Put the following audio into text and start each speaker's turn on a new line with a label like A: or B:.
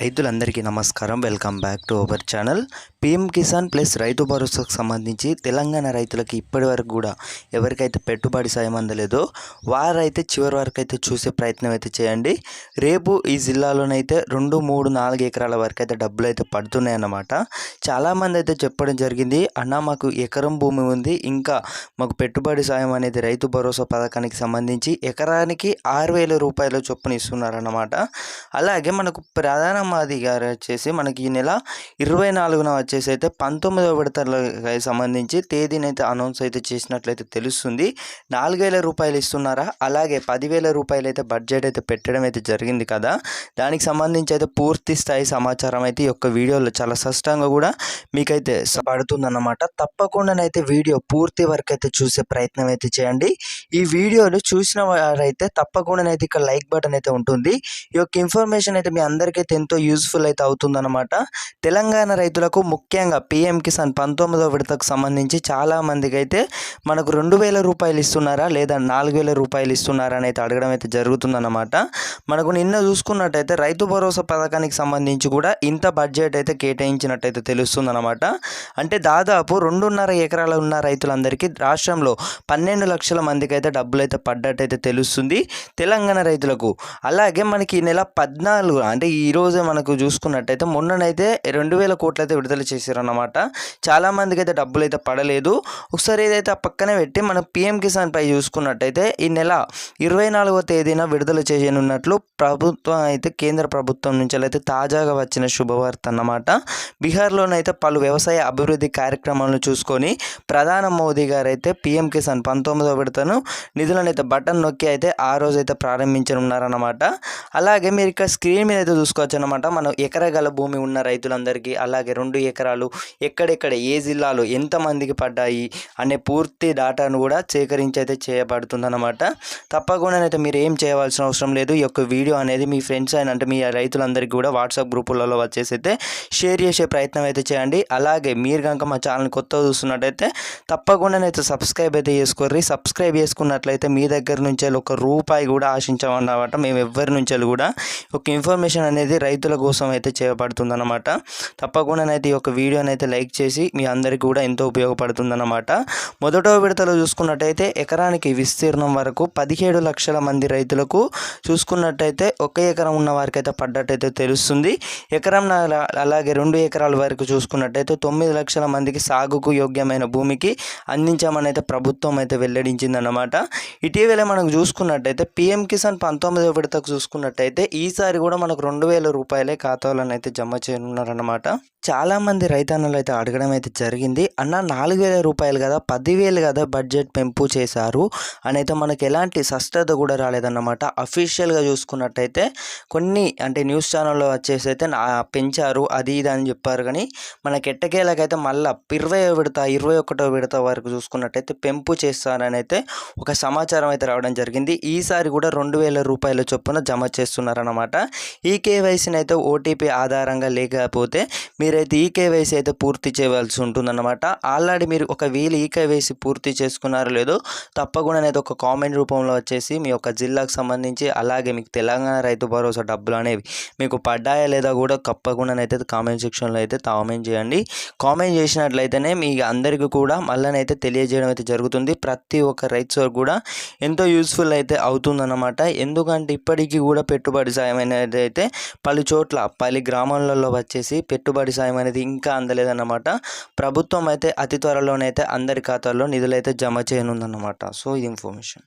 A: రైతులందరికీ నమస్కారం. Welcome back to our channel. PM Kisan plus రైతు భరోసాకు సంబంధించి తెలంగాణ రైతులకి ఇప్పటి వరకు కూడా ఎవరికైతే పెట్టుబడి సాయం అందలేదో వారైతే చివరి వరకు అయితే చూసే ప్రయత్నం అయితే చేయండి. రేపు ఈ జిల్లాలోనైతే రెండు మూడు నాలుగు ఎకరాల వరకు అయితే డబ్బులు అయితే పడుతున్నాయి అన్నమాట. చాలామంది అయితే చెప్పడం జరిగింది అన్న మాకు ఎకరం భూమి ఉంది ఇంకా మాకు పెట్టుబడి సాయం అనేది రైతు భరోసా పథకానికి సంబంధించి ఎకరానికి ఆరు వేల రూపాయల చొప్పున ఇస్తున్నారన్నమాట. అలాగే మనకు ప్రధాన మాది గారు వచ్చేసి మనకి ఈ నెల ఇరవై నాలుగున వచ్చేసి అయితే పంతొమ్మిదవ విడతలకి సంబంధించి తేదీని అయితే అనౌన్స్ అయితే చేసినట్లయితే తెలుస్తుంది. నాలుగు వేల రూపాయలు ఇస్తున్నారా? అలాగే పదివేల రూపాయలు అయితే బడ్జెట్ అయితే పెట్టడం అయితే జరిగింది కదా? దానికి సంబంధించి అయితే పూర్తి స్థాయి సమాచారం అయితే ఈ యొక్క వీడియోలో చాలా స్పష్టంగా కూడా మీకైతే పడుతుందన్నమాట. తప్పకుండానైతే వీడియో పూర్తి వరకు అయితే చూసే ప్రయత్నం అయితే చేయండి. ఈ వీడియోలు చూసిన వారైతే తప్పకుండానైతే ఇక్కడ లైక్ బటన్ అయితే ఉంటుంది. ఈ యొక్క ఇన్ఫర్మేషన్ అయితే మీ అందరికైతే ఎంతో ఎంతో యూస్ఫుల్ అయితే అవుతుందన్నమాట. తెలంగాణ రైతులకు ముఖ్యంగా పిఎం కిసాన్ పంతొమ్మిదవ విడతకు సంబంధించి చాలామందికి అయితే మనకు రెండు వేల రూపాయలు ఇస్తున్నారా లేదా నాలుగు వేల రూపాయలు ఇస్తున్నారా అని అయితే అడగడం అయితే జరుగుతుందన్నమాట. మనకు నిన్న చూసుకున్నట్టయితే రైతు భరోసా పథకానికి సంబంధించి కూడా ఇంత బడ్జెట్ అయితే కేటాయించినట్టయితే తెలుస్తుందన్నమాట. అంటే దాదాపు రెండున్నర ఎకరాలు ఉన్న రైతులందరికీ రాష్ట్రంలో పన్నెండు లక్షల మందికి అయితే డబ్బులు అయితే పడ్డట్టయితే తెలుస్తుంది. తెలంగాణ రైతులకు. అలాగే మనకి ఈ నెల పద్నాలుగు అంటే ఈరోజు మనకు చూసుకున్నట్టయితే మొన్ననైతే రెండు వేల కోట్లు అయితే విడుదల చేశారన్నమాట. చాలామందికి అయితే డబ్బులు అయితే పడలేదు. ఒకసారి ఏదైతే ఆ పక్కనే పెట్టి మన పిఎం కిసాన్ పై చూసుకున్నట్టయితే ఈ నెల ఇరవై నాలుగవ తేదీన విడుదల చేయనున్నట్లు ప్రభుత్వం అయితే కేంద్ర ప్రభుత్వం నుంచి అయితే తాజాగా వచ్చిన శుభవార్త అన్నమాట. బీహార్లోనైతే పలు వ్యవసాయ అభివృద్ధి కార్యక్రమాలను చూసుకొని ప్రధాన మోదీ గారు అయితే పిఎం కిసాన్ పంతొమ్మిదవ విడతను నిధులను అయితే బటన్ నొక్కి అయితే ఆ రోజు అయితే ప్రారంభించనున్నారన్నమాట. అలాగే మీరు ఇక్కడ స్క్రీన్ మీద అయితే చూసుకోవచ్చు అనమాట మనం ఎకరగల భూమి ఉన్న రైతులందరికీ అలాగే రెండు ఎకరాలు ఎక్కడెక్కడ ఏ జిల్లాలో ఎంతమందికి పడ్డాయి అనే పూర్తి డేటాను కూడా సేకరించి అయితే చేయబడుతుందన్నమాట. తప్పకుండా అయితే మీరు ఏం చేయవలసిన అవసరం లేదు. ఈ యొక్క వీడియో అనేది మీ ఫ్రెండ్స్ అయిన అంటే మీ రైతులందరికీ కూడా వాట్సాప్ గ్రూపులలో వచ్చేసి అయితే షేర్ చేసే ప్రయత్నం అయితే చేయండి. అలాగే మీరు కనుక మా ఛానల్ కొత్తగా చూస్తున్నట్టయితే తప్పకుండా అయితే సబ్స్క్రైబ్ అయితే చేసుకోర్రి. సబ్స్క్రైబ్ చేసుకున్నట్లయితే మీ దగ్గర నుంచి ఒక రూపాయి కూడా ఆశించామన్నమాట. మేము ఎవరి నుంచి కూడా ఒక ఇన్ఫర్మేషన్ అనేది రైతు రైతుల కోసం అయితే చేపడుతుంది తప్పకుండా తప్పకుండానైతే ఈ యొక్క వీడియోని అయితే లైక్ చేసి మీ అందరికీ కూడా ఎంతో ఉపయోగపడుతుందన్నమాట. మొదటో విడతలో చూసుకున్నట్టయితే ఎకరానికి విస్తీర్ణం వరకు పదిహేడు లక్షల మంది రైతులకు చూసుకున్నట్టయితే ఒక ఎకరం ఉన్న వారికి అయితే పడ్డట్టయితే తెలుస్తుంది. ఎకరం అలాగే రెండు ఎకరాల వరకు చూసుకున్నట్టయితే తొమ్మిది లక్షల మందికి సాగుకు యోగ్యమైన భూమికి అందించామని అయితే ప్రభుత్వం అయితే వెల్లడించిందన్నమాట. ఇటీవల మనకు చూసుకున్నట్టయితే పిఎం కిసాన్ పంతొమ్మిదవ విడతకు చూసుకున్నట్టయితే ఈసారి కూడా మనకు రెండు వేల రూపాయలు ఖాతాలను అయితే జమ చేయనున్నారన్నమాట. చాలామంది రైతన్నలు అయితే అడగడం అయితే జరిగింది. అన్న నాలుగు వేల రూపాయలు కదా పదివేలు కదా బడ్జెట్ పెంపు చేశారు అని అయితే మనకి ఎలాంటి స్పష్టత కూడా రాలేదన్నమాట. అఫీషియల్గా చూసుకున్నట్టయితే కొన్ని అంటే న్యూస్ ఛానల్లో వచ్చేసి అయితే పెంచారు అది ఇది అని చెప్పారు. కానీ మనకి ఎట్టకేలకైతే మళ్ళీ ఇరవై విడత ఇరవై ఒకటో విడత వరకు చూసుకున్నట్టయితే పెంపు చేస్తారని అయితే ఒక సమాచారం అయితే రావడం జరిగింది. ఈసారి కూడా రెండు వేల రూపాయల చొప్పున జమ చేస్తున్నారన్నమాట. ఈ కేవైసీని అయితే ఓటీపీ ఆధారంగా లేకపోతే మీరైతే ఈకేవైసీ అయితే పూర్తి చేయవలసి ఉంటుందన్నమాట. ఆల్రెడీ మీరు ఒక వీలు ఈకేవైసీ పూర్తి చేసుకున్నారో లేదో తప్పకుండా అనేది ఒక కామెంట్ రూపంలో వచ్చేసి మీ యొక్క జిల్లాకు సంబంధించి అలాగే మీకు తెలంగాణ రైతు భరోసా డబ్బులు అనేవి మీకు పడ్డాయా లేదా కూడా తప్పకుండా అయితే కామెంట్ సెక్షన్లో అయితే కామెంట్ చేయండి. కామెంట్ చేసినట్లయితేనే మీ అందరికీ కూడా మళ్ళనైతే తెలియజేయడం అయితే జరుగుతుంది. ప్రతి ఒక్క రైతు సోర్ కూడా ఎంతో యూస్ఫుల్ అయితే అవుతుందన్నమాట. ఎందుకంటే ఇప్పటికీ కూడా పెట్టుబడి సాయం అనేది అయితే పలు పలు చోట్ల పలు గ్రామాలలో వచ్చేసి పెట్టుబడి సాయం అనేది ఇంకా అందలేదన్నమాట. ప్రభుత్వం అయితే అతి త్వరలోనైతే అందరి ఖాతాల్లో నిధులైతే జమ చేయనుందన్నమాట. సో ఇది ఇన్ఫర్మేషన్.